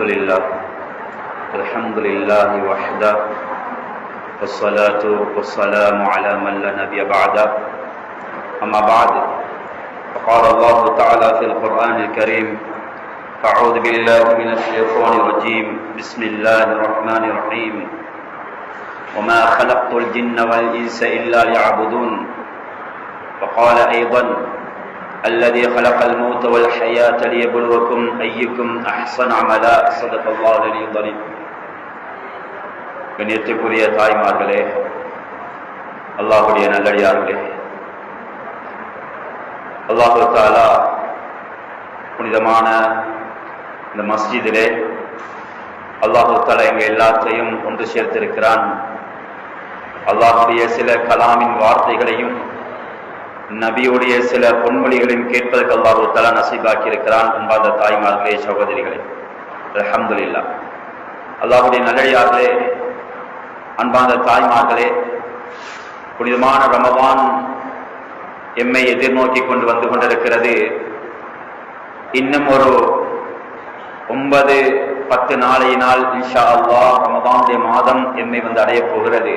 الحمد لله الحمد لله وحده. والصلاة والسلام على من لا نبي بعده. أما بعد فقال الله تعالى في القرآن الكريم أعوذ بالله من الشيطان الرجيم. بسم الله الرحمن الرحيم. وما خلقت الجن والإنس إلا ليعبدون. وقال أيضا الذي خلق الموت والحياة ليبلوكم أيكم أحسن عملا صدق الله العلي العظيم கண்ணியத்துக்குரிய தாய்மார்களே அல்லாஹுடைய நல்லடியார்களே அல்லாஹு தாலா புனிதமான இந்த மஸ்ஜிதிலே அல்லாஹு தாலா எங்க எல்லாத்தையும் ஒன்று சேர்த்திருக்கிறான் அல்லாஹுடைய சில கலாமின் வார்த்தைகளையும் நபியுடைய சில பொன்மொழிகளையும் கேட்பதற்கு அல்லாஹு தலா நசீபாக்கி இருக்கிறான் அன்பார்ந்த தாய்மார்களே சகோதரிகளே. அல்ஹம்துலில்லாஹ். அல்லாஹுடைய நல்லடியார்களே அன்பார்ந்த தாய்மார்களே புனிதமான ரமவான் எம்மை எதிர்நோக்கி கொண்டு வந்து கொண்டிருக்கிறது. இன்னும் ஒரு ஒன்பது பத்து நாளையினால் இன்ஷா அல்லா ரமதானுடைய மாதம் எம்மை வந்து அடையப் போகிறது.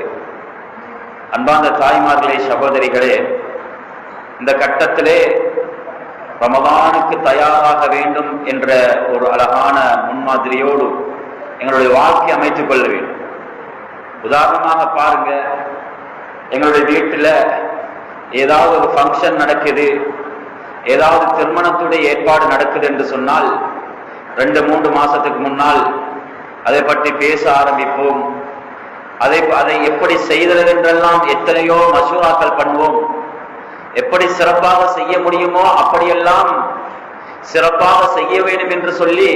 அன்பார்ந்த தாய்மார்களே சகோதரிகளே இந்த கட்டத்திலே ரமதானுக்கு தயாராக வேண்டும் என்ற ஒரு அழகான முன்மாதிரியோடு எங்களுடைய வாழ்க்கை அமைத்துக் கொள்ள வேண்டும். உதாரணமாக பாருங்க எங்களுடைய வீட்டில் ஏதாவது ஒரு ஃபங்க்ஷன் நடக்குது ஏதாவது திருமணத்துடைய ஏற்பாடு நடக்குது என்று சொன்னால் ரெண்டு மூன்று மாசத்துக்கு முன்னால் அதை பற்றி பேச ஆரம்பிப்போம். அதை அதை எப்படி செய்கிறது என்றெல்லாம் எத்தனையோ மசூராக்கள் பண்ணுவோம். எப்படி சிறப்பாக செய்ய முடியுமோ அப்படியெல்லாம் சிறப்பாக செய்ய வேண்டும் என்று சொல்லி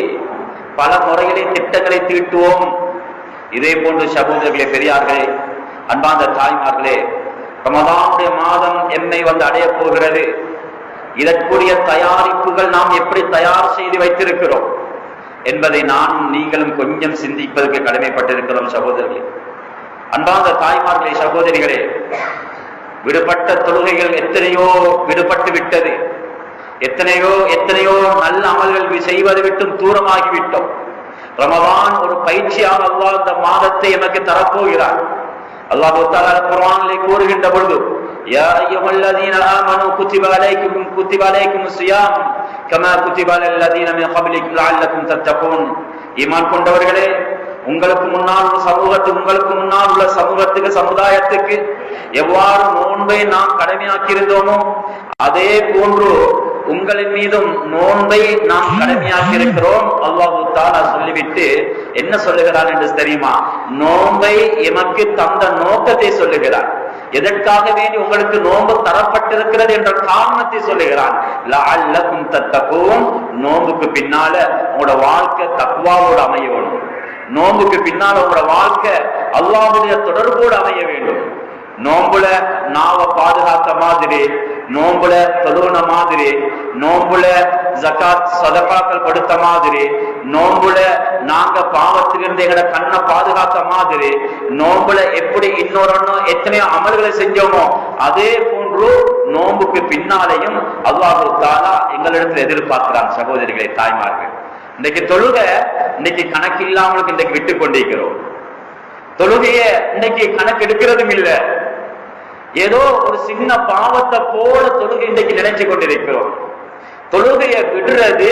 பல முறைகளை திட்டங்களை தீட்டுவோம். இதே போன்று சகோதரர்களே பெரியார்களே அன்பாந்த தாய்மார்களே ரமதானுடைய மாதம் எம்மை வந்து அடையப் போகிறது. இதற்குரிய தயாரிப்புகள் நாம் எப்படி தயார் செய்து வைத்திருக்கிறோம் என்பதை நானும் நீங்களும் கொஞ்சம் சிந்திப்பதற்கு கடமைப்பட்டிருக்கிறோம் சகோதரர்களே. அன்பாந்த தாய்மார்களே சகோதரிகளே விடுபட்ட தொழுகைகள் எத்தனையோ விடுபட்டு விட்டது. எத்தனையோ எத்தனையோ நல்ல அமல்கள் செய்வது விட்டும் தூரமாகிவிட்டோம். ரமவான் ஒரு பயிற்சியாக அல்லாஹ் இந்த மாதத்தை எனக்கு தரப்போகிறார். அல்லாஹு தாலா குர்ஆனிலே கூறுகின்ற பொழுது யா அய்யுஹல்லதீன ஆமனு குத்திப அலைக்கும் குத்திப அலைக்கும் ஸியாம் கமா குத்திப அலல்லதீன மின் கப்லிக்கும் லஅல்லக்கும் தத்தகூன் ஈமான் கொண்டவர்களே உங்களுக்கு முன்னால் உள்ள சமூகத்துக்கு உங்களுக்கு முன்னால் உள்ள சமூகத்துக்கு சமுதாயத்துக்கு எவ்வாறு நோன்பை நாம் கடமையாக்கியிருந்தோமோ அதே போன்று உங்களின் மீதும் நோன்பை நாம் கடமையாக்கி இருக்கிறோம் அல்லாஹு தாலா சொல்லிவிட்டு என்ன சொல்லுகிறான் என்று தெரியுமா? நோன்பை எமக்கு தந்த நோக்கத்தை சொல்லுகிறார் எதற்காக வேண்டி உங்களுக்கு நோன்பு தரப்பட்டிருக்கிறது என்ற காரணத்தை சொல்லுகிறான். லஅல்லக்கும் தத்தகும் நோன்புக்கு பின்னால உங்களோட வாழ்க்கை தக்குவாவோடு அமையணும். நோன்புக்கு பின்னால உங்களோட வாழ்க்கை அல்லாவுடைய தொடர்போடு அமைய வேண்டும். நோம்புல நாவ பாதுகாத்த மாதிரி நோம்புல தொழுவன மாதிரி நோம்புல ஜக்காத் சதகாக்கள் கொடுத்த மாதிரி நோம்புல நாங்க பாவத்திலிருந்து எங்களை கண்ணை பாதுகாத்த மாதிரி நோம்புல எப்படி இன்னொரு எத்தனையோ அமல்களை செஞ்சோமோ அதே போன்று நோம்புக்கு பின்னாலேயும் அல்லாஹு தாலா எங்களிடத்தில் எதிர்பார்க்கிறான் சகோதரிகளை தாய்மார்கள். இன்னைக்கு தொழுக இன்னைக்கு கணக்கு இல்லாமலுக்கு இன்னைக்கு விட்டு கொண்டிருக்கிறோம். தொழுகைய இன்னைக்கு கணக்கு எடுக்கிறதும் இல்லை. ஏதோ ஒரு சின்ன பாவத்தை போல தொழுகை இன்னைக்கு நினைச்சு கொண்டிருக்கிறோம். தொழுகையை விடுறது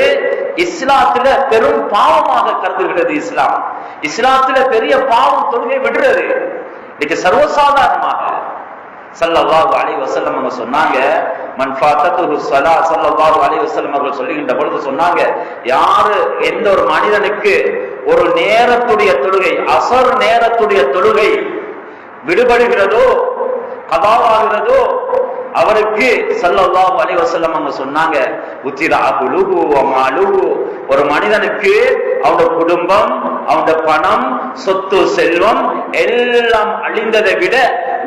இஸ்லாத்துல பெரும் பாவமாக கருதுகிறது இஸ்லாம். இஸ்லாத்துல பெரிய பாவம் தொழுகை விடுறது. இன்னைக்கு சர்வசாதாரணமாக சல்லல்லாஹு அலி வசல்லம் அவங்க சொன்னாங்க மன் ஃபாத்தத்துஹு ஸலா ஸல்லல்லாஹு அலைஹி அவர்கள் சொல்லுகின்ற பொழுது சொன்னாங்க யாரு எந்த ஒரு மனிதனுக்கு ஒரு நேரத்துடைய தொழுகை அசர் நேரத்துடைய தொழுகை விடுபடுகிறதோ கதாவாகிறதோ அவருக்கு சல்லல்லாஹு அலி வசல்லம் அவங்க சொன்னாங்க உத்திரா குலுகு வமாலுகு ஒரு மனிதனுக்கு அவனோட குடும்பம் அவனோட பணம் சொத்து செல்வம் எல்லாம் அழிந்ததை விட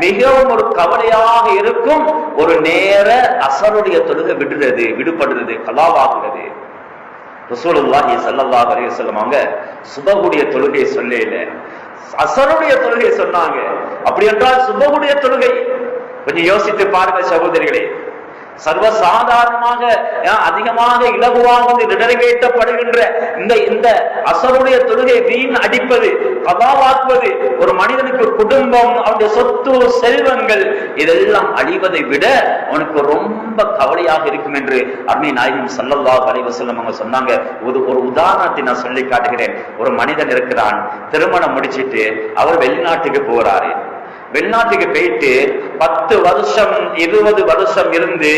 மிகவும் ஒரு கவலையாக இருக்கும் ஒரு நேர அசருடைய தொழுகை விடுறது விடுபடுறது கலாவாகிறது ரசூலுல்லாஹி ஸல்லல்லாஹு அலைஹி வஸல்லம் அவங்க சுபகுடைய தொழுகை சொல்லல. அசருடைய தொழுகை சொன்னாங்க. அப்படி என்றால் சுபகுடைய தொழுகை. கொஞ்சம் யோசித்து பாருங்க சகோதரிகளே. சர்வசாதாரணமாக அதிகமாக இலகுவாக வந்து நிறைவேற்றப்படுகின்ற இந்த இந்த அசருடைய தொழுகை வீண் அடிப்பது கதாவாக்குவது ஒரு மனிதனுக்கு குடும்பம் அவனுடைய சொத்து செல்வங்கள் இதெல்லாம் அழிவதை விட அவனுக்கு ரொம்ப கவலையாக இருக்கும் என்று அருமை நாயகம் சல்லல்லா அலைஹி செல்லம் அவங்க சொன்னாங்க. ஒரு ஒரு உதாரணத்தை நான் சொல்லி காட்டுகிறேன். ஒரு மனிதன் இருக்கிறான் திருமணம் முடிச்சிட்டு அவர் வெளிநாட்டுக்கு போறாரு. வெளிநாட்டுக்கு போயிட்டு பத்து வருஷம் இருபது வருஷம் இருந்து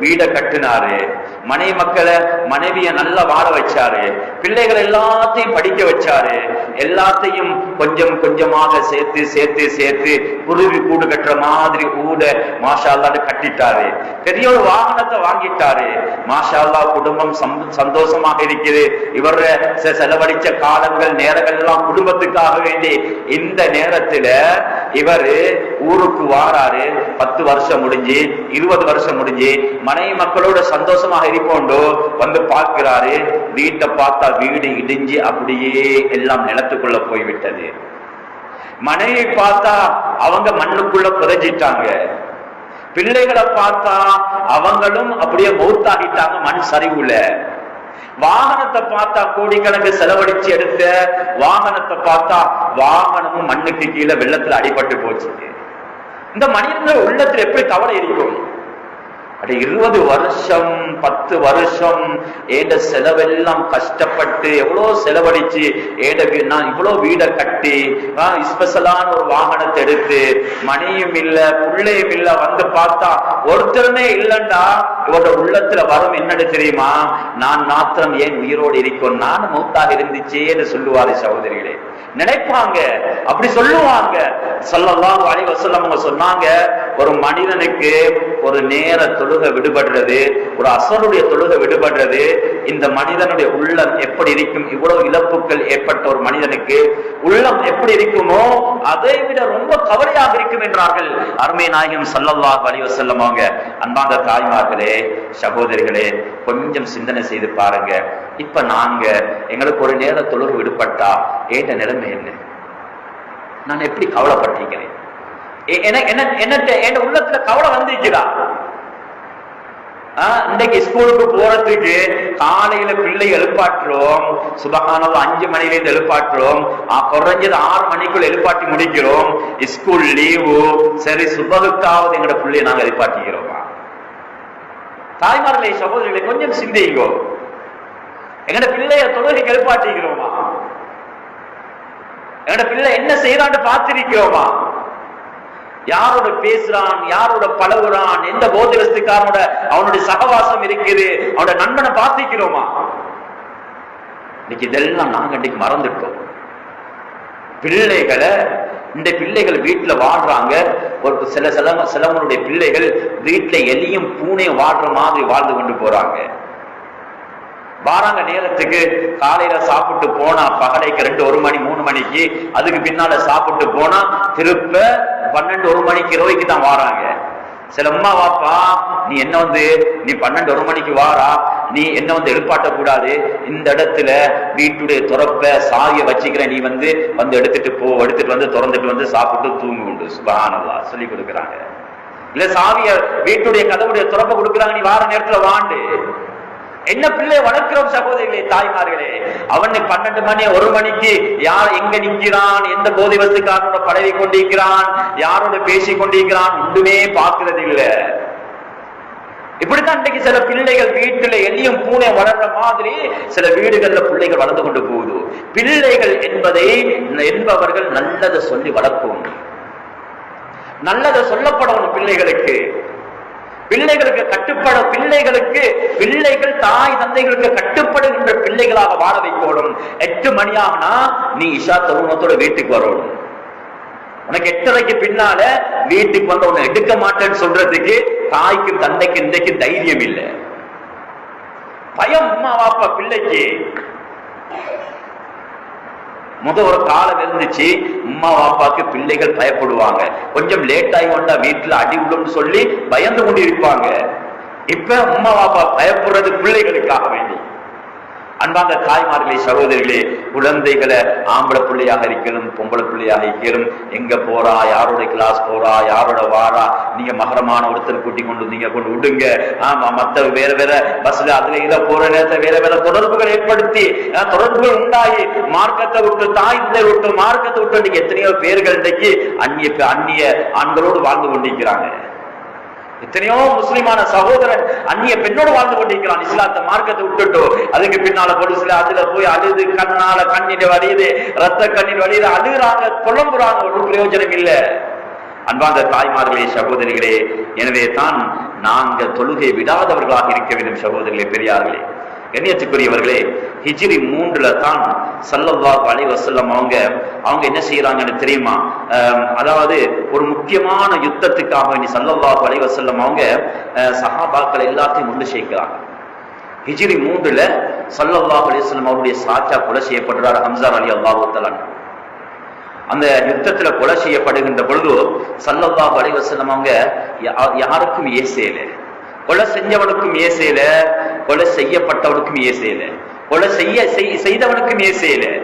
வீட கட்டினாரு. மனைவி மக்களை மனைவிய நல்லா வாழ வச்சாரு. பிள்ளைகள் எல்லாத்தையும் படிக்க வச்சாரு. எல்லாத்தையும் கொஞ்சம் கொஞ்சமாக சேர்த்து சேர்த்து சேர்த்து குருவி கூடு கட்டுற மாதிரி ஊட மாஷா கட்டிட்டாரு. பெரிய ஒரு வாகனத்தை வாங்கிட்டாரு. மாஷால்லா குடும்பம் சந்தோஷமாக இருக்குது. இவர் செலவழிச்ச காலங்கள் நேரங்கள் எல்லாம் குடும்பத்துக்காக வேண்டி இந்த நேரத்துல இவரு ஊருக்கு வாராரு. பத்து வருஷம் முடிஞ்சு இருபது வருஷம் முடிஞ்சு மனைவி மக்களோட சந்தோஷமாக இருப்போண்டோ வந்து பார்க்கிறாரு. வீட்டை பார்த்தா வீடு இடிஞ்சு அப்படியே எல்லாம் நிலத்துக்குள்ள போய்விட்டது. மனையை பார்த்தா அவங்க மண்ணுக்குள்ள புதைஞ்சிட்டாங்க. பிள்ளைகளை பார்த்தா அவங்களும் அப்படியே மௌத்தாகிட்டாங்க மண் சரிவுல. வாகனத்தை பார்த்தா கோடிக்கணக்கு செலவழிச்சு எடுத்த வாகனத்தை பார்த்தா வாகனமும் மண்ணுக்கு கீழே வெள்ளத்துல அடிபட்டு போச்சு இந்த மனிதர்கள் உள்ளத்துல எப்படி கவலை இருக்கும் அட இருபது வருஷம் பத்து வருஷம் ஏட செலவெல்லாம் கஷ்டப்பட்டு எவ்வளவு செலவழிச்சு ஏட நான் இவ்வளவு வீடை கட்டி ஸ்பெஷலான ஒரு வாகனத்தை எடுத்து மணியும் இல்லை பிள்ளையும் இல்லை வந்து பார்த்தா ஒருத்தருமே இல்லைண்டா. இவரோட உள்ளத்துல வரும் என்னன்னு தெரியுமா? நான் மாத்திரம் ஏன் உயிரோடு இருக்கும்? நான் மூத்தாக இருந்துச்சேன்னு சொல்லுவாரு சகோதரிகளே. நினைப்பாங்க. அப்படி சொல்லுவாங்க. சொல்லலாம் அலைஹி அவங்க சொன்னாங்க ஒரு மனிதனுக்கு ஒரு நேர தொழுகை விடுபடுறது ஒரு அசருடைய தொழுகை விடுபடுறது இந்த மனிதனுடைய உள்ளம் எப்படி இருக்கும் இவ்வளவு இழப்புகள் ஏற்பட்ட ஒரு மனிதனுக்கு உள்ளம் எப்படி இருக்குமோ அதை விட ரொம்ப கவலையாக இருக்கும் என்றார்கள். அருமை நாயகம் ஸல்லல்லாஹு அலைஹி செல்லமாங்க அன்பாந்த தாய்மார்களே சகோதரிகளே கொஞ்சம் சிந்தனை செய்து பாருங்க. இப்ப நாங்க எங்களுக்கு ஒரு நேர தொழுகை விடுபட்டா ஏட்ட நிலைமை என்ன? நான் எப்படி கவலைப்பட்டிருக்கிறேன்? என்ன- என்னட்ட என் உள்ளத்துல கவலை வந்திருக்கிறா? இன்னைக்கு ஸ்கூலுக்கு போறதுக்கு காலையில பிள்ளை எழுப்பாட்டுறோம் சுபகானவ அஞ்சு மணில இருந்து எழுப்பாட்டுறோம் குறைஞ்சது ஆறு மணிக்குள்ள எழுப்பாட்டி முடிக்கிறோம். ஸ்கூல் லீவு சரி சுபகுக்காவது எங்கட பிள்ளைய நாங்க எழுப்பாட்டிக்கிறோமா. தாய்மார்களை சகோதரிகளை கொஞ்சம் சிந்திங்கோ. எங்கட பிள்ளைய தொழுகைக்கு எழுப்பாட்டிக்கிறோமா? எங்கட பிள்ளை என்ன செய்யறான்னு பார்த்திருக்கிறோமா? யாரோட பேசுறான் யாரோட பழகுறான் எந்த போதிரஸ்துக்காரனோட அவனுடைய சகவாசம் இருக்குது அவனோட நண்பனை பார்த்திக்கிறோமா? இன்னைக்கு இதெல்லாம் நாங்க இன்னைக்கு மறந்துட்டோம். பிள்ளைகளை இந்த பிள்ளைகள் வீட்டுல வாழ்றாங்க. ஒரு சில சில சிலவனுடைய பிள்ளைகள் வீட்டுல எலியும் பூனையும் வாழ்ற மாதிரி வாழ்ந்து கொண்டு போறாங்க. வாராங்க நேரத்துக்கு காலையில சாப்பிட்டு போனா பகலைக்கு ரெண்டு ஒரு மணி மூணு மணிக்கு அதுக்கு பின்னால சாப்பிட்டு போனா திருப்ப பன்னெண்டு ஒரு மணிக்கு இரவைக்கு தான் வாராங்க. சில அம்மா வாப்பா நீ என்ன வந்து நீ பன்னெண்டு ஒரு மணிக்கு வாரா நீ என்ன வந்து எழுப்பாட்டக்கூடாது இந்த இடத்துல வீட்டுடைய துறப்ப சாவிய வச்சுக்கிற நீ வந்து வந்து எடுத்துட்டு போ எடுத்துட்டு வந்து திறந்துட்டு வந்து சாப்பிட்டு தூங்கு உண்டு. சுபஹானல்லா சொல்லி கொடுக்குறாங்க. இல்ல சாவிய வீட்டுடைய கதவுடைய துறப்ப கொடுக்குறாங்க நீ வார நேரத்துல வாண்டு. என்ன பிள்ளை வளர்க்கிறோம் சகோதரிகளே தாய்மார்களே? அவன் பன்னெண்டு மணி ஒரு மணிக்கு யார் எங்க நிற்கிறான்? எந்த போதை வஸ்துக்காரனோட பழகி கொண்டிருக்கிறான்? யாரோட பேசி கொண்டிருக்கிறான்? ஒன்றுமே பார்க்கறது இல்லை. இப்படித்தான் இன்றைக்கு சில பிள்ளைகள் வீட்டுல எலியும் பூனை வளர்ற மாதிரி சில வீடுகள்ல பிள்ளைகள் வளர்ந்து கொண்டு போகுது. பிள்ளைகள் என்பதை என்பவர்கள் நல்லதை சொல்லி வளர்க்கும். நல்லதை சொல்லப்படணும் பிள்ளைகளுக்கு. பிள்ளைகளுக்கு கட்டுப்பட பிள்ளைகளுக்கு பிள்ளைகள் தாய் தந்தைகளுக்கு கட்டுப்படுகின்ற பிள்ளைகளாக வாழ வைக்கணும் எட்டு மணி ஆகுனா நீ இஷா தருணத்தோட வீட்டுக்கு வரணும் உனக்கு எட்டரைக்கு பின்னால வீட்டுக்கு வந்து உன்னை எடுக்க மாட்டேன்னு சொல்றதுக்கு தாய்க்கும் தந்தைக்கு இன்றைக்கு தைரியம் இல்லை. பயம் அம்மா வாப்பா பிள்ளைக்கு. முத ஒரு காலம் இருந்துச்சு அம்மா பாப்பாக்கு பிள்ளைகள் பயப்படுவாங்க. கொஞ்சம் லேட் ஆகி வந்தா வீட்டுல அடி விழும்னு சொல்லி பயந்து கொண்டு இருப்பாங்க இப்ப அம்மா பாப்பா பயப்படுறது பிள்ளைகளுக்காக வேண்டி. அன்பார்ந்த தாய்மார்களே சகோதரிகளே குழந்தைகளை ஆம்பளை பிள்ளையாக இருக்கணும் பொம்பளை பிள்ளையாக இருக்கணும். எங்க போறா யாரோட கிளாஸ் போறா யாரோட வாரா நீங்க மகரமான ஒருத்தர் கூட்டி கொண்டு நீங்க கொண்டு விடுங்க. ஆமா மத்த வேற வேற பஸ்ல அதுல இத போற நேரத்தை வேற வேற தொடர்புகள் ஏற்படுத்தி தொடர்புகள் உண்டாகி மார்க்கத்தை விட்டு தாய்த்தை விட்டு மார்க்கத்தை விட்டு எத்தனையோ பேர்கள் இன்னைக்கு அந்நிய அந்நிய ஆண்களோடு வாழ்ந்து கொண்டிருக்கிறாங்க. எத்தனையோ முஸ்லிமான சகோதரன் அந்நிய பெண்ணோடு வாழ்ந்து கொண்டிருக்கிறான். இஸ்லாத்த மார்க்கத்தை விட்டுட்டோ அதுக்கு பின்னால பொலிசுல அதுல போய் அழுது கண்ணால கண்ணீர் வடியுது ரத்த கண்ணீர் வடியுது அழுகுறாங்க புலம்புறாங்க. ஒரு பிரயோஜனம் இல்லை. அன்பார்ந்த தாய்மார்களே சகோதரிகளே எனவே தான் நாங்க தொழுகை விடாதவர்களாக இருக்க வேண்டும் சகோதரிகளே பெரியார்களே. கண்ணியத்துக்குரியவர்களே ஹிஜ்ரி மூன்றுல தான் சல்லவா அலைஹி வசல்லம் அவங்க அவங்க என்ன செய்யறாங்கன்னு தெரியுமா? அஹ், அதாவது ஒரு முக்கியமான யுத்தத்துக்காக வேண்டி சல்லல்லாஹு அலைஹி வசல்லம் அவங்க அஹ், சஹாபாக்கள் எல்லாத்தையும் கொண்டு சேர்க்கிறாங்க ஹிஜிரி மூன்றுல சல்லல்லாஹு அலிஸ்லம் அவருடைய சாச்சா கொலை செய்யப்படுறாரு ஹம்சார் அலி அல்லாஹூத்தலான் அந்த யுத்தத்துல கொலை செய்யப்படுகின்ற பொழுது சல்லல்லாஹு அலைஹி வசல்லம் அவங்க யா- யாருக்கும் ஏசையில கொலை செஞ்சவனுக்கும் ஏசையில கொலை செய்யப்பட்டவனுக்கும் ஏசையில கொலை செய்ய செய்- செய்தவனுக்கும் செய்யல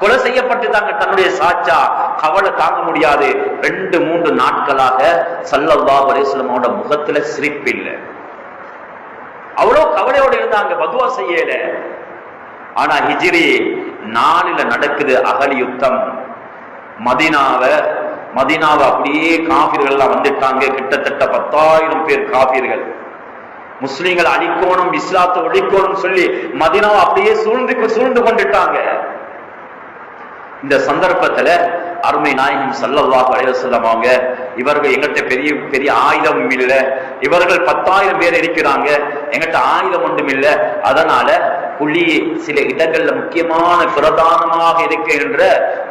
கொலை செய்யப்பட்டு தாங்க தன்னுடைய சாச்சா கவலை தாங்க முடியாது. ரெண்டு மூன்று நாட்களாக சல்லல்லா அலைஹி முகத்துல சிரிப்பு இல்லை அவ்வளவு கவலையோட இருந்தாங்க பதுவா செய்யல. ஆனா ஹிஜிரி நாளில நடக்குது அகலி யுத்தம். மதினாவ மதினாவை அப்படியே காபிர்கள் எல்லாம் வந்துட்டாங்க. கிட்டத்தட்ட பத்தாயிரம் பேர் காபிர்கள். முஸ்லீம்களை அழிக்கணும் இஸ்லாத்தை ஒழிக்கணும் சொல்லி மதினாவை அப்படியே சூழ்ந்து சூழ்ந்து கொண்டுட்டாங்க. இந்த சந்தர்ப்பத்துல அருமை நாயகம் சல்லல்லாஹு அலைஹி வஸல்லம் அவங்க இவர்கள் எங்கிட்ட பெரிய பெரிய ஆயுதம் இல்ல. இவர்கள் பத்தாயிரம் பேர் இருக்கிறாங்க. எங்கிட்ட ஆயுதம் ஒன்றும் இல்ல. அதனால புலி சில இடங்கள்ல முக்கியமான பிரதானமாக இருக்கின்ற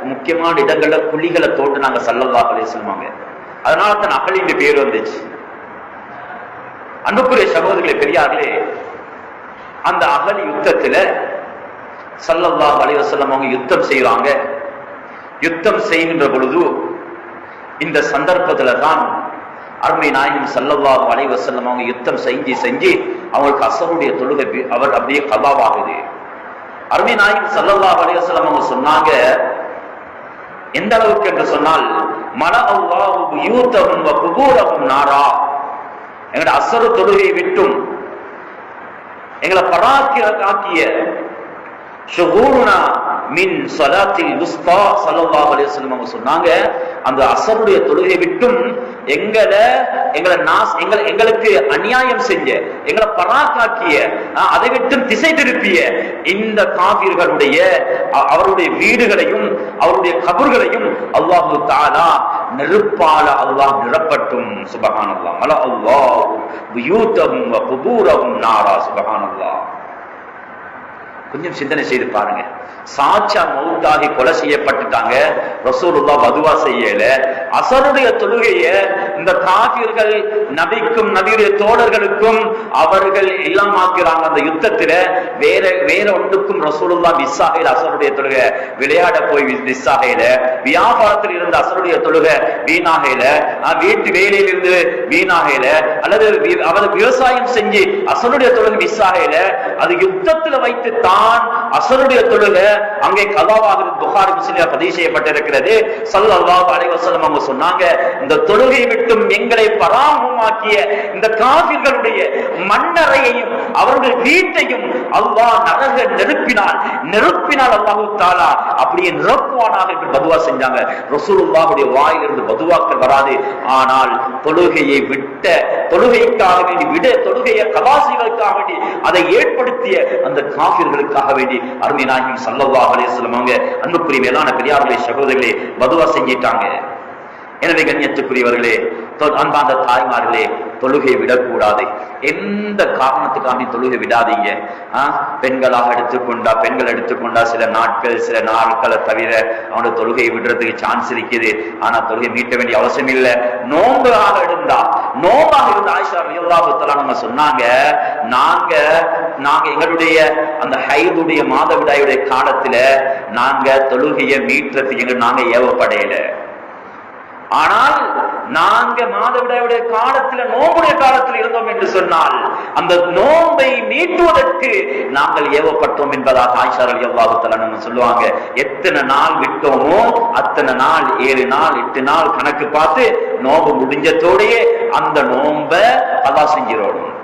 முக்கியமான இடங்கள்ல புலிகளை தோட்டு நாங்க சல்லல்லாஹு அலைஹி சொல்லுவாங்க அதனால தான் அகலிங்க பேர் வந்துச்சு. அன்புக்குரிய சகோதரிகளை பெரியார்களே அந்த அகலி யுத்தத்துல சல்லல்லா அலைஹி அவங்க யுத்தம் செய்யறாங்க யுத்தம் செய்கின்ற பொழுது இந்த சந்தர்ப்பத்துல தான் அருமை நாயகம் சல்லல்லாஹு அலைஹி அவங்க யுத்தம் செஞ்சு செஞ்சு அவங்களுக்கு அசருடைய தொழுகை அவர் அப்படியே கபாவாகுது. அருமை நாயகம் சல்லல்லாஹு அலைஹி அவங்க சொன்னாங்க எந்த அளவுக்கு? என்று சொன்னால் மன அல்லாஹு யூத்தகும் நாரா. எங்களோட அசரு தொழுகையை விட்டும் எங்களை பராக்கிய ஆக்கிய ஷுகூருனா மின் ஸலாத்தில் வுஸ்தா ஸல்லல்லாஹு அலைஹி அவங்க சொன்னாங்க. அந்த அசருடைய தொழுகை விட்டும் எங்களை எங்களை நாஸ் எங்களை எங்களுக்கு அநியாயம் செஞ்ச எங்களை பராக்காக்கிய அதை விட்டும் திசை திருப்பிய இந்த காவிர்களுடைய அவருடைய வீடுகளையும் அவருடைய கபர்களையும் அல்லாஹு தாலா நெருப்பால அல்லாஹ் நிரப்பட்டும். சுபகானல்லா மல அல்லாஹ் நாரா. சுபகானல்லா கொஞ்சம் சிந்தனை செய்து பாருங்க. சாச்சா மௌத்தாகி கொலை செய்யப்பட்டுட்டாங்க. ரசூலுல்லா வதுவா செய்யல. அசருடைய தொழுகைய இந்த காபிர்கள் நபிக்கும் நபியுடைய தோழர்களுக்கும் அவர்கள் இல்லாமாக்குறாங்க. அந்த யுத்தத்துல வேற வேற ஒன்றுக்கும் ரசூலுல்லா மிஸ் மிஸ்ஸாகையில் அசருடைய தொழுகை விளையாட போய் மிஸ் மிஸ்ஸாகையில வியாபாரத்தில் இருந்த அசருடைய தொழுகை வீணாகையில வீட்டு வேலையில் இருந்து வீணாகையில அல்லது அவர் விவசாயம் செஞ்சு அசருடைய தொழுகை மிஸ் ஆகையில அது யுத்தத்துல வைத்து தான் தான் அசருடைய தொழுகை அங்கே கதாவாகிறது புகார் முஸ்லிம் பதிவு செய்யப்பட்டிருக்கிறது. ஸல்லல்லாஹு அலைஹி அவங்க சொன்னாங்க இந்த தொழுகை விட்டும் எங்களை பராமமாக்கிய இந்த காவிர்களுடைய மன்னரையையும் அவருடைய வீட்டையும் அல்லாஹ் நரக நெருப்பினால் நெருப்பினால் அல்லாஹு தாலா அப்படியே நிரப்புவானாக என்று பதுவா செஞ்சாங்க. ரசூலுல்லாஹுடைய வாயிலிருந்து பதுவாக்கள் வராது. ஆனால் தொழுகையை விட்ட தொழுகைக்காக வேண்டி விட தொழுகையை கலாசிகளுக்காக வேண்டி அதை ஏற்படுத்திய அந்த காவிர்களுக்கு காபிர்களுக்காக வேண்டி அருமை நாயகி சல்லல்லாஹு அலைஹி அவங்க அன்புக்குரிய மேலான பெரியார்களே சகோதரிகளே வதுவா செஞ்சிட்டாங்க. எனவே கண்ணியத்துக்குரியவர்களே தொ- தாய்மார்களே தொழுகை விடக்கூடாது. எந்த காரணத்துக்காக தொழுகை விடாதீங்க? பெண்களாக எடுத்துக்கொண்டா பெண்கள் எடுத்துக்கொண்டா சில நாட்கள் சில நாட்களை தவிர அவனோட தொழுகையை விடுறதுக்கு சான்ஸ் இருக்குது. ஆனா தொழுகை மீட்ட வேண்டிய அவசியம் இல்லை. நோன்பாக இருந்தா நோம்பாக இருந்த ஆயிஷா ரலியல்லாஹு நம்ம சொன்னாங்க நாங்க நாங்க எங்களுடைய அந்த ஹைதுடைய மாதவிடாயுடைய காலத்துல நாங்க தொழுகையை மீட்டுறதுக்கு எங்க நாங்க ஏவப்படையலை. ஆனால் நாங்க மாதவிடாயுடைய காலத்துல நோம்புடைய காலத்தில் இருந்தோம் என்று சொன்னால் அந்த நோம்பை நீட்டுவதற்கு நாங்கள் ஏவப்பட்டோம் என்பதாக ஆயிஷார் அலி அல்லாஹு நம்ம சொல்லுவாங்க. எத்தனை நாள் விட்டோமோ அத்தனை நாள் ஏழு நாள் எட்டு நாள் கணக்கு பார்த்து நோம்பு முடிஞ்சத்தோடையே அந்த நோம்ப அதான் செஞ்சிடணும்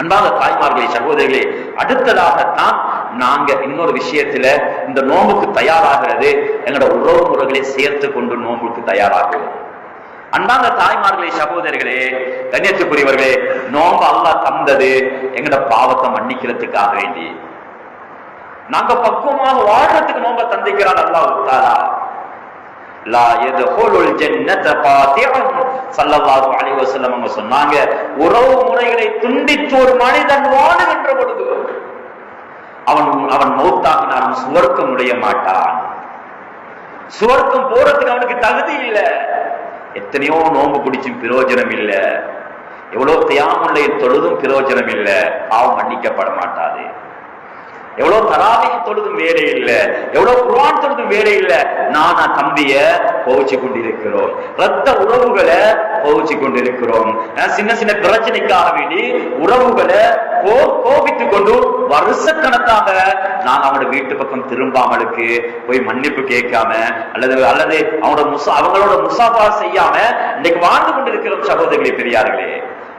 அன்பாக தாய்மார்களே சகோதரிகளே அடுத்ததாகத்தான் நாங்க இன்னொரு விஷயத்துல இந்த நோம்புக்கு தயாராகிறது. எங்களோட உறவு முறைகளை சேர்த்து கொண்டு நோம்புக்கு தயாராகுவோம். அன்பாங்க தாய்மார்களே சகோதரிகளே கண்ணியத்துக்குரியவர்களே நோம்பு அல்லா தந்தது எங்கட பாவத்தை மன்னிக்கிறதுக்காக வேண்டி. நாங்க பக்குவமாக வாழ்றதுக்கு நோம்ப தந்திக்கிறான் அல்லா உத்தாரா சொன்னாங்க உறவு முறைகளை துண்டித்து ஒரு மனிதன் வாழுகின்ற பொழுது. அவன் அவன் மௌத்தாகினாலும் சுவர்க்கம் நுழைய மாட்டான். சுவர்க்கம் போறதுக்கு அவனுக்கு தகுதி இல்ல. எத்தனையோ நோம்பு பிடிச்சும் பிரயோஜனம் இல்லை. எவ்வளவு தியாமுள்ள தொழுதும் பிரயோஜனம் இல்லை. பாவம் மன்னிக்கப்பட மாட்டாது. எவ்வளவு தராவி தொழுதும் வேலை இல்லை எவ்வளவு குர்ஆன் தொழுதும் வேலை இல்லை. நானா தம்பிய போச்சு கொண்டிருக்கிறோம். ரத்த உறவுகளை போவிச்சு கொண்டிருக்கிறோம். சின்ன சின்ன பிரச்சனைக்காக வேண்டி உறவுகளை கோ கோபித்துக் கொண்டு வருஷக்கணக்காக நாங்க அவனோட வீட்டு பக்கம் திரும்பாமலுக்கு போய் மன்னிப்பு கேட்காம அல்லது அல்லது அவனோட முசா அவங்களோட முசாபா செய்யாம இன்னைக்கு வாழ்ந்து கொண்டிருக்கிறோம் சகோதரிகளே பெரியார்களே.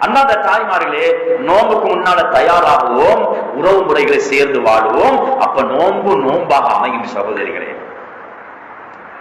அண்ணாந்த தாய்மார்களே நோம்புக்கு முன்னால தயாராகுவோம் உறவு முறைகளை சேர்ந்து வாழுவோம். அப்ப நோன்பு நோம்பாக அமையும் சகோதரிகளே.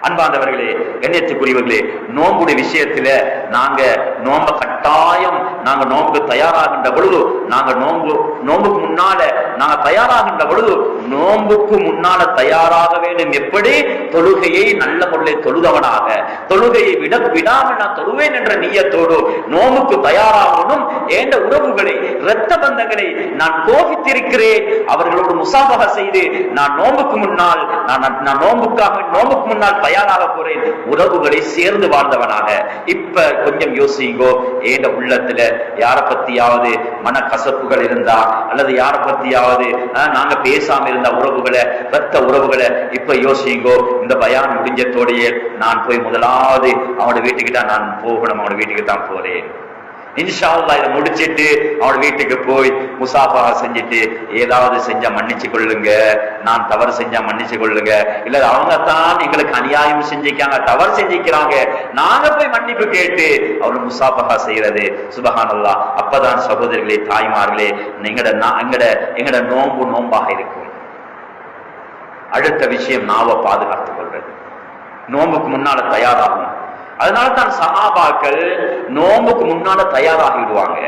அன்பாந்தவர்களே கண்ணியத்துக்குரியவர்களே நோம்புடைய விஷயத்துல நாங்க நோம்ப கட்டாயம் நாங்க நோம்புக்கு தயாராகின்ற பொழுது நாங்க நோம்பு நோம்புக்கு முன்னால நாங்க தயாராகின்ற பொழுது நோம்புக்கு முன்னால தயாராக வேண்டும். எப்படி? தொழுகையை நல்ல முறையில் தொழுதவனாக. தொழுகையை விட விடாமல் நான் தொழுவேன் என்ற நீயத்தோடு நோம்புக்கு தயாராகணும். ஏண்ட உறவுகளை இரத்த பந்தங்களை நான் கோபித்திருக்கிறேன். அவர்களோடு முசாபக செய்து நான் நோம்புக்கு முன்னால் நான் நான் நோம்புக்காக நோம்புக்கு முன்னால் தயாராக போறேன். உறவுகளை சேர்ந்து வாழ்ந்தவனாக. இப்ப கொஞ்சம் யோசிங்கோ. ஏண்ட உள்ளத்துல யார பத்தியாவது மனக்கசப்புகள் இருந்தா அல்லது யார பத்தியாவது நாங்க பேசாம இருந்த உறவுகளை ரத்த உறவுகளை இப்ப யோசிங்கோ இந்த பயான் முடிஞ்சத்தோடையே நான் போய் முதலாவது அவனோட வீட்டுக்கு தான் நான் போகணும் அவனோட வீட்டுக்கு தான் போறேன். இன்ஷா இதை முடிச்சிட்டு அவன் வீட்டுக்கு போய் முசாஃபா செஞ்சுட்டு ஏதாவது செஞ்சா மன்னிச்சு கொள்ளுங்க நான் தவறு செஞ்சா மன்னிச்சு கொள்ளுங்க. இல்ல அவங்க தான் எங்களுக்கு அநியாயம் செஞ்சிக்காங்க தவறு செஞ்சிக்கிறாங்க நாங்க போய் மன்னிப்பு கேட்டு அவர் முசாஃபா செய்யறது. சுபஹானல்லாஹ். அப்பதான் சகோதரிகளே தாய்மார்களே எங்கட நா- எங்கட எங்கட நோம்பு நோம்பாக இருக்கும். அடுத்த விஷயம் நாவை பாதுகாத்துக் கொள்றது நோம்புக்கு முன்னால தயாராகும் அதனால தான் சஹாபாக்கள் நோம்புக்கு முன்னால தயாராகிடுவாங்க.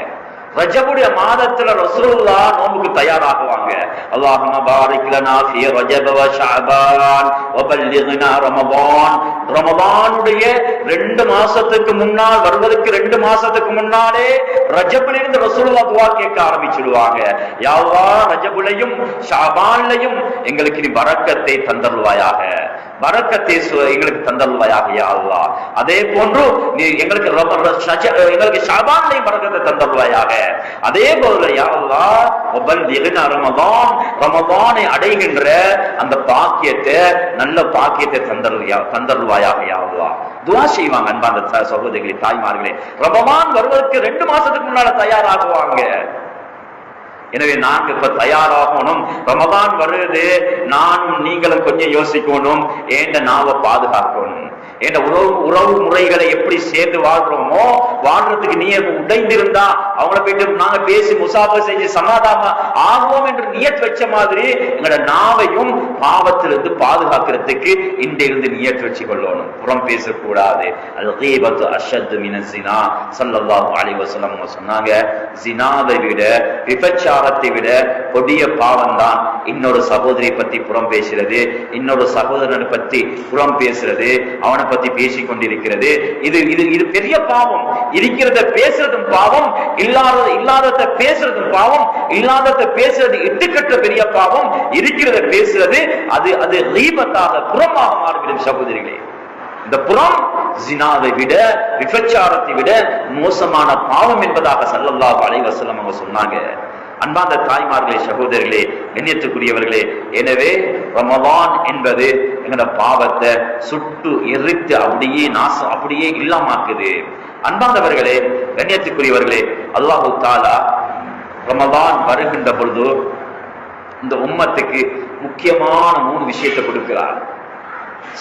ரஜபுடைய மாதத்துல ரசூல்லா நோம்புக்கு தயாராகுவாங்க. அல்லாஹும்ம பாரிக் லனா ரஜப வ ஷஅபான் வ பல்லிக்னா ரமதான். ரமதானுடைய ரெண்டு மாசத்துக்கு முன்னால் வருவதற்கு ரெண்டு மாசத்துக்கு முன்னாலே ரஜபுல இருந்து ரசூலுல்லா துவா கேட்க ஆரம்பிச்சிடுவாங்க. யாவா ரஜபுலையும் ஷாபான்லையும் எங்களுக்கு நீ வரக்கத்தை தந்தருவாயாக வரக்கத்தை எங்களுக்கு தந்தருவாயாக யா அதே போன்று நீ எங்களுக்கு எங்களுக்கு ஷாபான்லையும் வரக்கத்தை தந்தல்வாயாக அதே போல யா அல்லாஹ் வபல்லிக்னா ரமதான் ரமதானை அடைகின்ற அந்த பாக்கியத்தை நல்ல பாக்கியத்தை தந்தருவியா தந்தருவாயாக யா அல்லாஹ் துவா செய்வாங்க அன்பான சகோதரிகளை சகோதரிகளே தாய்மார்களே. ரமதான் வருவதற்கு ரெண்டு மாசத்துக்கு முன்னால தயாராகுவாங்க. எனவே நாங்க இப்ப தயாராகணும். ரமதான் வருது. நானும் நீங்களும் கொஞ்சம் யோசிக்கணும். ஏண்ட நாவை பாதுகாக்கணும். என்ற உறவு உறவு முறைகளை எப்படி சேர்ந்து வாழ்றோமோ வாழ்றதுக்கு நீ உடைந்திருந்தா அவங்கள போயிட்டு நாங்க பேசி முசாபர் செஞ்சு சமாதான ஆகுவோம் என்று நியத் வச்ச மாதிரி எங்களோட நாவையும் பாவத்திலிருந்து பாதுகாக்கிறதுக்கு இன்றிலிருந்து நியத் வச்சு கொள்ளணும் புறம் பேசக்கூடாது. அது தீபத்து அஷத்து மின ஜினா ஸல்லல்லாஹு அவங்க சொன்னாங்க ஜினாவை விட விபச்சாரத்தை விட கொடிய பாவம் தான் இன்னொரு சகோதரி பத்தி புறம் பேசுறது இன்னொரு சகோதரனை பத்தி புறம் பேசுறது அவனை பத்தி பேசிக் கொண்டிருக்கிறது இது இது இது பெரிய பாவம். இருக்கிறத பேசுறதும் பாவம். இல்லாத இல்லாதத பேசுறதும் பாவம். இல்லாதத பேசுறது இட்டுக்கட்ட பெரிய பாவம். இருக்கிறத பேசுறது அது அது லீபத்தாக புறமாக மாறுகிறது சகோதரிகளே. இந்த புறம் ஜினாவை விட விபச்சாரத்தை விட மோசமான பாவம் என்பதாக சல்லல்லா அலைஹி அவங்க சொன்னாங்க. அன்பார்ந்த தாய்மார்களே சகோதரர்களே எண்ணியத்துக்குரியவர்களே எனவே ரமலான் என்பது எங்களோட பாவத்தை சுட்டு எரித்து அப்படியே நாசம் அப்படியே இல்லாமாக்குது. அன்பார்ந்தவர்களே கண்ணியத்துக்குரியவர்களே அல்லாஹு தாலா ரமதான் வருகின்ற பொழுது இந்த உம்மத்துக்கு முக்கியமான மூணு விஷயத்தை கொடுக்கிறார்.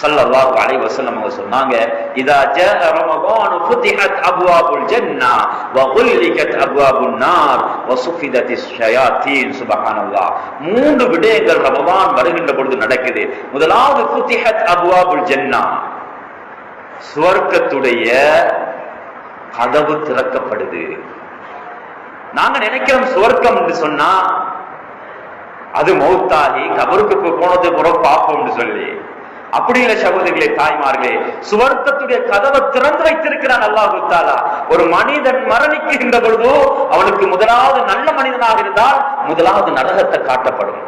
ஸல்லல்லாஹு அலைஹி வஸல்லம் அவங்க சொன்னாங்க இதா ஜாஅ ரமதான் ஃபுதிஹத் அப்வாபுல் ஜன்னah வ குல்லிகத் அப்வாபுன் நார் வ சுஃபிதத்திஷ் ஷயாத்தீன். சுப்ஹானல்லாஹ். மூன்று விடயங்கள் ரமதான் வருகின்ற பொழுது நடக்குது. முதலாவது ஃபுதிஹத் அப்வாபுல் ஜன்னah சுவர்க்கத்துடைய கதவு திறக்கப்படுது. நாங்க நினைக்கிறோம் சுவர்க்கம் என்று சொன்னா அது மௌத்தாகி கபருக்கு போய் போனது புறம் பார்ப்போம்னு சொல்லி. அப்படி இல்ல சகோதரிகளே தாய்மார்களே சுவர்க்கத்துடைய கதவை திறந்து வைத்திருக்கிறான் அல்லாஹு தாலா ஒரு மனிதன் மரணிக்கின்ற பொழுது அவனுக்கு முதலாவது நல்ல மனிதனாக இருந்தால் முதலாவது நரகத்தை காட்டப்படும்.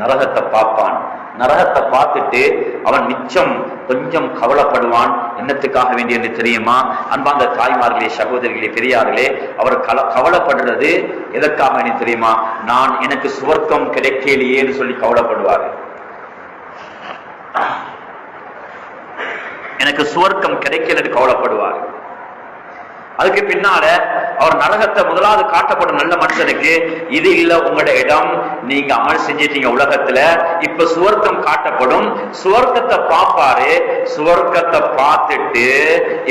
நரகத்தை பார்ப்பான். நரகத்தை பார்த்துட்டு அவன் மிச்சம் கொஞ்சம் கவலைப்படுவான். என்னத்துக்காக வேண்டிய என்று தெரியுமா? அன்பாந்த தாய்மார்களே சகோதரிகளே பெரியார்களே அவர் கல கவலைப்படுறது எதற்காக வேண்டிய தெரியுமா? நான் எனக்கு சுவர்க்கம் கிடைக்கலையேன்னு சொல்லி கவலைப்படுவார்கள். எனக்கு சுவர்க்கம் கிடைக்கலன்னு கவலைப்படுவார். அதுக்கு பின்னால அவர் நரகத்தை முதலாவது காட்டப்படும் நல்ல மனுஷனுக்கு இது இல்ல உங்களோட இடம் நீங்க அமல் செஞ்சிட்டீங்க உலகத்துல இப்ப சுவர்க்கம் காட்டப்படும். சுவர்க்கத்தை பார்ப்பாரு சுவர்க்கத்தை பார்த்துட்டு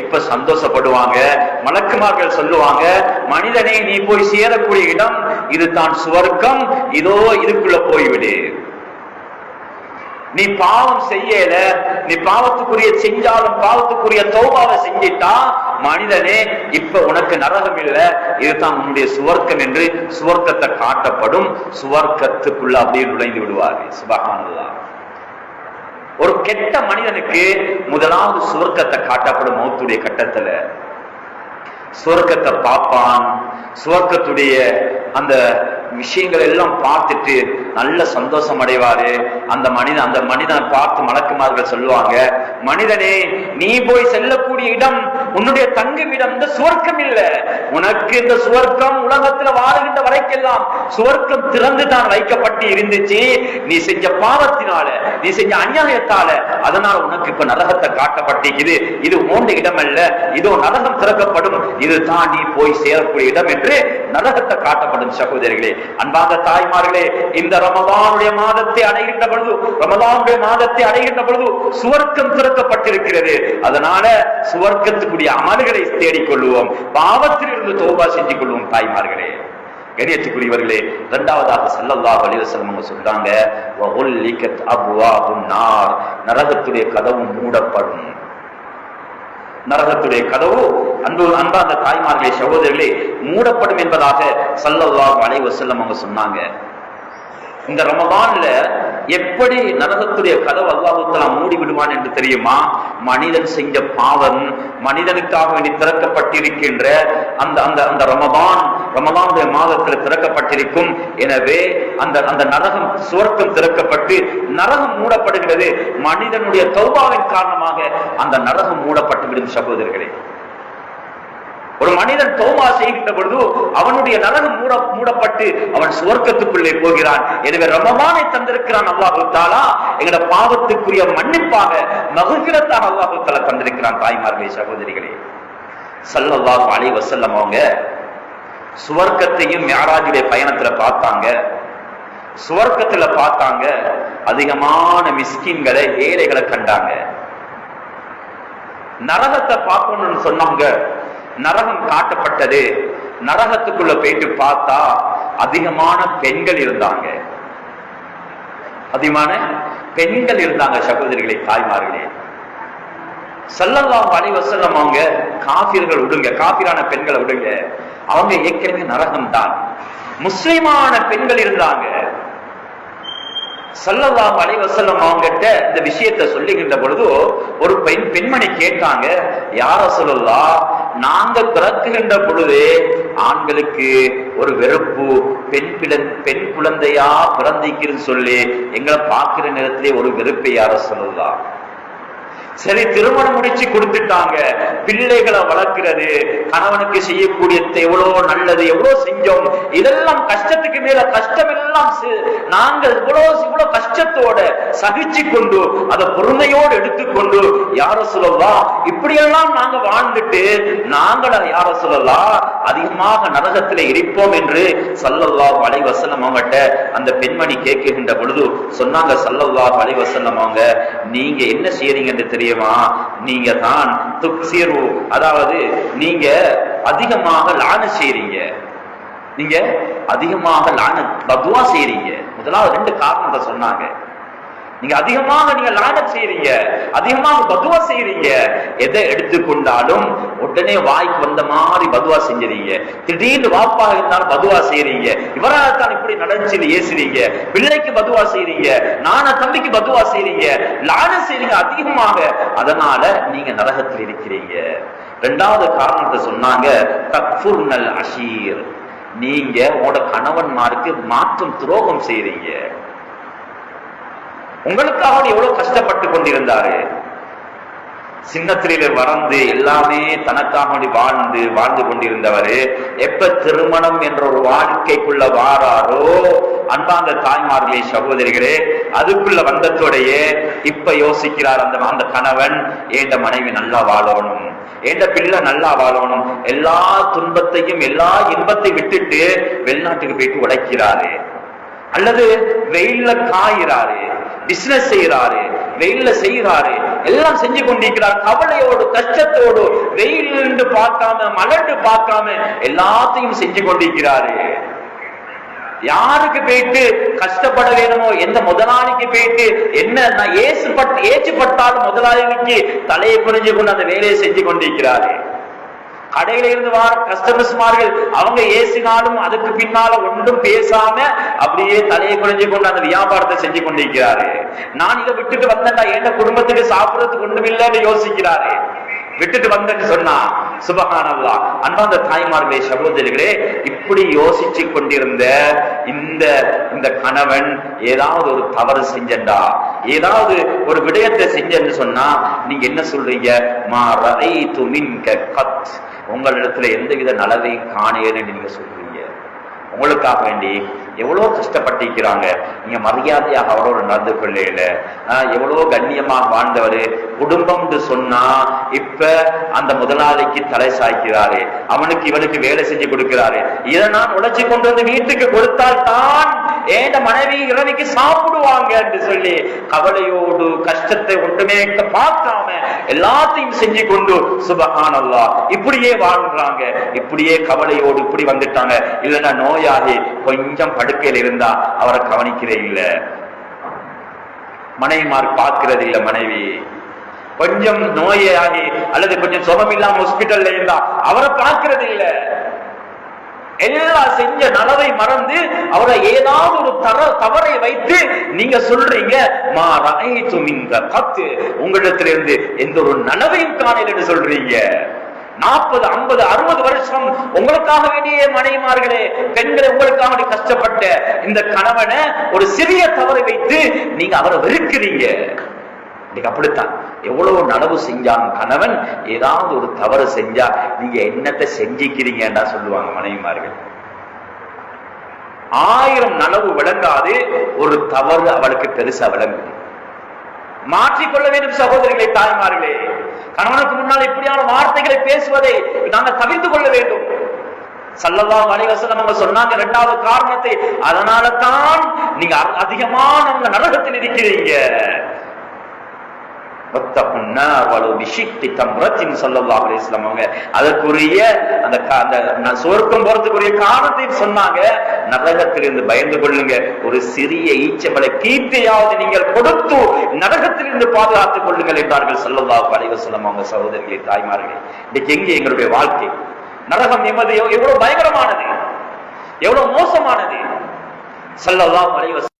இப்ப சந்தோஷப்படுவாங்க. மலக்குமார்கள் சொல்லுவாங்க மனிதனே நீ போய் சேரக்கூடிய இடம் இது தான் சுவர்க்கம் இதோ இதுக்குள்ள போய்விடு. நீ பாவம் செய்யல நீ பாவத்துக்குரிய செஞ்சாலும் பாவத்துக்குரிய தௌபாவை செஞ்சிட்டா மனிதனே இப்ப உனக்கு நரகம் இல்ல. இதுதான் உன்னுடைய சுவர்க்கம் என்று சுவர்க்கத்தை காட்டப்படும். சுவர்க்கத்துக்குள்ள அப்படியே நுழைந்து விடுவாரு சுபகானல்லா. ஒரு கெட்ட மனிதனுக்கு முதலாவது சுவர்க்கத்தை காட்டப்படும் மௌத்துடைய கட்டத்துல. சுவர்க்கத்தை பார்ப்பான். சுவர்க்கத்துடைய அந்த விஷயங்கள் எல்லாம் பார்த்துட்டு நல்ல சந்தோஷம் அடைவாரு. அந்த மனிதன் அந்த மனிதனை பார்த்து மலக்குமார்கள் சொல்லுவாங்க மனிதனே நீ போய் செல்லக்கூடிய இடம் உன்னுடைய தங்கும் இந்த சுவர்க்கம் இல்ல உனக்கு இந்த சுவர்க்கம் உலகத்துல வாழுகின்ற வரைக்கெல்லாம் சுவர்க்கம் திறந்து தான் வைக்கப்பட்டு இருந்துச்சு. நீ செஞ்ச பாவத்தினால நீ செஞ்ச அநியாயத்தால அதனால உனக்கு இப்ப நரகத்தை காட்டப்பட்டிருக்குது. இது மூன்று இடம் அல்ல இதோ நரகம் திறக்கப்படும். இது தான் நீ போய் சேரக்கூடிய இடம் என்று நரகத்தை காட்டப்படும் சகோதரிகளே. அன்பாக தாய்மார்களே இந்த ரமதானுடைய மாதத்தை அடைகின்ற பொழுது ரமதானுடைய மாதத்தை அடைகின்ற பொழுது சுவர்க்கம் திறக்கப்பட்டிருக்கிறது. அதனால சுவர்க்கத்துக்கு சுவர்க்கத்துக்குரிய அமல்களை தேடிக்கொள்வோம் பாவத்தில் இருந்து தோபா செஞ்சு கொள்வோம் தாய்மார்களே. கணியத்துக்குரியவர்களே இரண்டாவதாக செல்லல்லா அலைஹி அவங்க சொல்றாங்க நரகத்துடைய கதவு மூடப்படும். நரகத்துடைய கதவு அன்பு அன்பார்ந்த தாய்மார்களே சகோதரர்களே மூடப்படும் என்பதாக சல்லவா அலைஹி அவங்க சொன்னாங்க. இந்த ரமபான்ல எப்படி நரகத்துடைய கதவு அல்லாஹுத்தலா மூடி விடுவான் என்று தெரியுமா? மனிதன் செஞ்ச பாவம் மனிதனுக்காக வேண்டி திறக்கப்பட்டிருக்கின்ற அந்த அந்த அந்த ரமபான் ரமபானுடைய மாதத்தில் திறக்கப்பட்டிருக்கும். எனவே அந்த அந்த நரகம் சுவர்க்கம் திறக்கப்பட்டு நரகம் மூடப்படுகிறது. மனிதனுடைய தௌபாவின் காரணமாக அந்த நரகம் மூடப்பட்டுவிடும் சகோதரர்களே. ஒரு மனிதன் தோமா செய்கின்ற பொழுது அவனுடைய நரகம் மூட மூடப்பட்டு அவன் சுவர்க்கத்துக்குள்ளே போகிறான். எனவே ரமமானை தந்திருக்கிறான் அல்லாஹு தாலா. எங்கட பாவத்துக்குரிய மன்னிப்பாக மகுகிறத்தாக அல்லாஹு தாலா தந்திருக்கிறான் தாய்மார்களே சகோதரிகளே. சல்லல்லாஹு அலைஹி வசல்லம் அவங்க சுவர்க்கத்தையும் மேராஜுடைய பயணத்துல பார்த்தாங்க. சுவர்க்கத்துல பார்த்தாங்க. அதிகமான மிஸ்கின்களை ஏழைகளை கண்டாங்க. நரகத்தை பார்க்கணும்னு சொன்னாங்க. நரகம் காட்டப்பட்டது. நரகத்துக்குள்ள போயிட்டு பார்த்தா அதிகமான பெண்கள் இருந்தாங்க. அதிகமான பெண்கள் இருந்தாங்க சகோதரிகளை தாய்மார்களே. சல்லல்லாஹு அலைஹி அவங்க காபிர்கள் விடுங்க காபிரான பெண்களை விடுங்க. அவங்க ஏற்கனவே நரகம் தான் முஸ்லிமான பெண்கள் இருந்தாங்க. சல்லல்லாஹு அலைஹி அவங்ககிட்ட இந்த விஷயத்தை சொல்லுகின்ற பொழுது ஒரு பெண் பெண்மணி கேட்டாங்க யார சொல்லலா நாங்க பிறக்குகின்ற பொழுது ஆண்களுக்கு ஒரு வெறுப்பு பெண் பிளன் பெண் குழந்தையா பிறந்திக்கிறது சொல்லி எங்களை பார்க்கிற நேரத்திலே ஒரு வெறுப்பை யார சொல்லலாம் சரி திருமணம் முடிச்சு கொடுத்துட்டாங்க. பிள்ளைகளை வளர்க்கிறது. கணவனுக்கு செய்யக்கூடிய எவ்வளவு நல்லது எவ்வளவு செஞ்சோம். இதெல்லாம் கஷ்டத்துக்கு மேல கஷ்டம் எல்லாம் நாங்கள் இவ்வளவு இவ்வளவு கஷ்டத்தோட சகிச்சு கொண்டு அதை பொறுமையோடு எடுத்துக்கொண்டு யார சொல்லலாம் இப்படியெல்லாம் நாங்க வாழ்ந்துட்டு நாங்கள யார சொல்லலாம் அதிகமாக நரகத்திலே இருப்போம் என்று சல்லல்லாஹு அலைஹி வஸல்லம் அந்த பெண்மணி கேட்கின்ற பொழுது சொன்னாங்க சல்லல்லாஹு அலைஹி அவங்க நீங்க என்ன செய்யறீங்க என்று தெரியுமா? நீங்க தான் துக்சிரு அதாவது நீங்க அதிகமாக லான செய்யறீங்க நீங்க அதிகமாக லான பதுவா செய்யறீங்க முதலாவது ரெண்டு காரணத்தை சொன்னாங்க. நீங்க அதிகமாக நீங்க லானத் செய்யறீங்க அதிகமாக பதுவா செய்யறீங்க எதை எடுத்துக்கொண்டாலும் உடனே வாய்க்கு வந்த மாதிரி பதுவா செஞ்சுறீங்க. திடீர்னு வாப்பாக இருந்தாலும் பதுவா செய்யறீங்க இவராக தான் இப்படி நடந்துச்சு ஏசுறீங்க. பிள்ளைக்கு பதுவா செய்யறீங்க நான தம்பிக்கு பதுவா செய்யறீங்க லான செய்றீங்க அதிகமாக. அதனால நீங்க நரகத்தில் இருக்கிறீங்க. ரெண்டாவது காரணத்தை சொன்னாங்க தக்ஃபுர்னல் அஷீர். நீங்க உங்களோட கணவன்மாருக்கு மாற்றும் துரோகம் செய்யறீங்க உங்களுக்காக அவர் எவ்வளவு கஷ்டப்பட்டு கொண்டிருந்தாரு? சின்னத்திலே வளர்ந்து எல்லாமே தனக்காக வாழ்ந்து வாழ்ந்து கொண்டிருந்தவர் எப்ப திருமணம் என்ற ஒரு வாழ்க்கைக்குள்ள வாராரோ அன்பாந்த தாய்மார்களே சகோதரிகளே அதுக்குள்ள வந்தத்தோடையே இப்ப யோசிக்கிறார் அந்த அந்த கணவன் ஏண்ட மனைவி நல்லா வாழணும் ஏண்ட பிள்ளை நல்லா வாழணும் எல்லா துன்பத்தையும் எல்லா இன்பத்தை விட்டுட்டு வெளிநாட்டுக்கு போயிட்டு உழைக்கிறாரு. அல்லது வெயில்ல காயிறாரு பிசினஸ் செய்யறாரு வெயில்ல செய்யறாரு எல்லாம் செஞ்சு கொண்டிருக்கிறார். கவலையோடு கஷ்டத்தோடு வெயில் நின்று பார்க்காம மலர்ந்து பார்க்காம எல்லாத்தையும் செஞ்சு கொண்டிருக்கிறாரு. யாருக்கு போயிட்டு கஷ்டப்பட வேணுமோ எந்த முதலாளிக்கு போயிட்டு என்ன நான் ஏசுப்பட்டு ஏச்சுப்பட்டாலும் முதலாளிக்கு தலையை புரிஞ்சு கொண்டு அந்த வேலையை செஞ்சு கொண்டிருக்கிறாரு. கடையில இருந்து வார கஸ்டமர்ஸ்மார்கள் அவங்க ஏசினாலும் அதுக்கு பின்னால ஒன்றும் பேசாம அப்படியே தலையை குறைஞ்சு கொண்டு அந்த வியாபாரத்தை செஞ்சு கொண்டிருக்கிறாரு. நான் இதை விட்டுட்டு வந்தேன்டா என்ன குடும்பத்துக்கு சாப்பிடறதுக்கு ஒன்றும் இல்லைன்னு யோசிக்கிறாரு. விட்டுட்டு வந்தேன்னு சொன்னா சுபகானல்லா. அன்பாந்த தாய்மார்களே சகோதரிகளே இப்படி யோசிச்சு கொண்டிருந்த இந்த இந்த கணவன் ஏதாவது ஒரு தவறு செஞ்சண்டா ஏதாவது ஒரு விடயத்தை செஞ்சேன்னு சொன்னா நீங்க என்ன சொல்றீங்க? மா ரஐது கத். உங்களிடத்துல எந்தவித நலவையும் காணேன்னு நீங்க சொல்றீங்க. உங்களுக்காக வேண்டி எவ்வளவு கஷ்டப்பட்டிருக்கிறாங்க. நீங்க மரியாதையாக அவரோட நடந்து கொள்ளையில. எவ்வளவு கண்ணியமாக வாழ்ந்தவரு. குடும்பம்னு சொன்னா இப்ப அந்த முதலாளிக்கு தலை சாய்க்கிறாரு. அவனுக்கு இவனுக்கு வேலை செஞ்சு கொடுக்கிறாரு. இதை நான் உழைச்சி கொண்டு வந்து வீட்டுக்கு கொடுத்தால் தான் ஏண்ட மனைவி இரவிக்கு சாப்பிடுவாங்க என்று சொல்லி கவலையோடு கஷ்டத்தை ஒன்றுமே பார்க்காம எல்லாத்தையும் செஞ்சு கொண்டு சுபகானல்லா இப்படியே வாழ்றாங்க. இப்படியே கவலையோடு இப்படி வந்துட்டாங்க. இல்லைன்னா நோயாகி கொஞ்சம் படுக்கையில் இருந்தா அவரை கவனிக்கிறே இல்லை. மனைவிமார் பார்க்கிறது இல்லை மனைவி. கொஞ்சம் நோயாகி அல்லது கொஞ்சம் சுகம் இல்லாம ஹாஸ்பிட்டல்ல இருந்தா அவரை பார்க்கிறது இல்லை. எல்லாம் செஞ்ச நலவை மறந்து அவரை ஏதாவது ஒரு தர தவறை வைத்து நீங்க சொல்றீங்க மா ரஐது உங்களிடத்திலிருந்து எந்த ஒரு நலவையும் காணல என்று சொல்றீங்க. நாற்பது ஐம்பது அறுபது வருஷம் உங்களுக்காக வேண்டிய மனைவிமார்களே பெண்களை உங்களுக்காக வேண்டி கஷ்டப்பட்ட இந்த கணவனை ஒரு சிறிய தவறை வைத்து நீங்க அவரை வெறுக்கிறீங்க. இன்னைக்கு அப்படித்தான். எவ்வளவு நடவு செஞ்சான் கணவன்? ஏதாவது ஒரு தவறு செஞ்சா நீங்க என்னத்தை செஞ்சிக்கிறீங்கடா சொல்லுவாங்க மனைவிமார்கள். ஆயிரம் நனவு விளங்காது ஒரு தவறு அவளுக்கு பெருசா விளங்கும். மாற்றிக்கொள்ள வேண்டும் சகோதரிகளை தாய்மார்களே. கணவனுக்கு முன்னால் இப்படியான வார்த்தைகளை பேசுவதை நாங்கள் தவிர்த்து கொள்ள வேண்டும். சல்லல்லாஹு அலைஹி அவங்க சொன்னாங்க இரண்டாவது காரணத்தை அதனால தான் நீங்க அ- அதிகமான அந்த நரகத்தில் இருக்கிறீங்க வத்தகுன் நார் வலவு பிஷிக்தி தம்ரத்தின் ஸல்லல்லாஹு அலைஹி வஸல்லம் அவங்க அதற்குரிய அந்த கா- அந்த ந- சொர்க்கம் போறதுக்குரிய காரணத்தை சொன்னாங்க. நரகத்திலிருந்து பயந்து கொள்ளுங்க. ஒரு சிறிய ஈச்சம்பளை கீர்த்தியாவது நீங்கள் கொடுத்து நரகத்திலிருந்து பாதுகாத்துக் கொள்ளுங்கள் என்றார்கள் ஸல்லல்லாஹு அலைஹி வஸல்லம் அவங்க சகோதரிகளே தாய்மார்களே. இன்னைக்கு எங்கே எங்களுடைய வாழ்க்கை? நரகம் எமது எவ்வளவு பயங்கரமானது? எவ்வளவு மோசமானது? ஸல்லல்லாஹு அலைஹி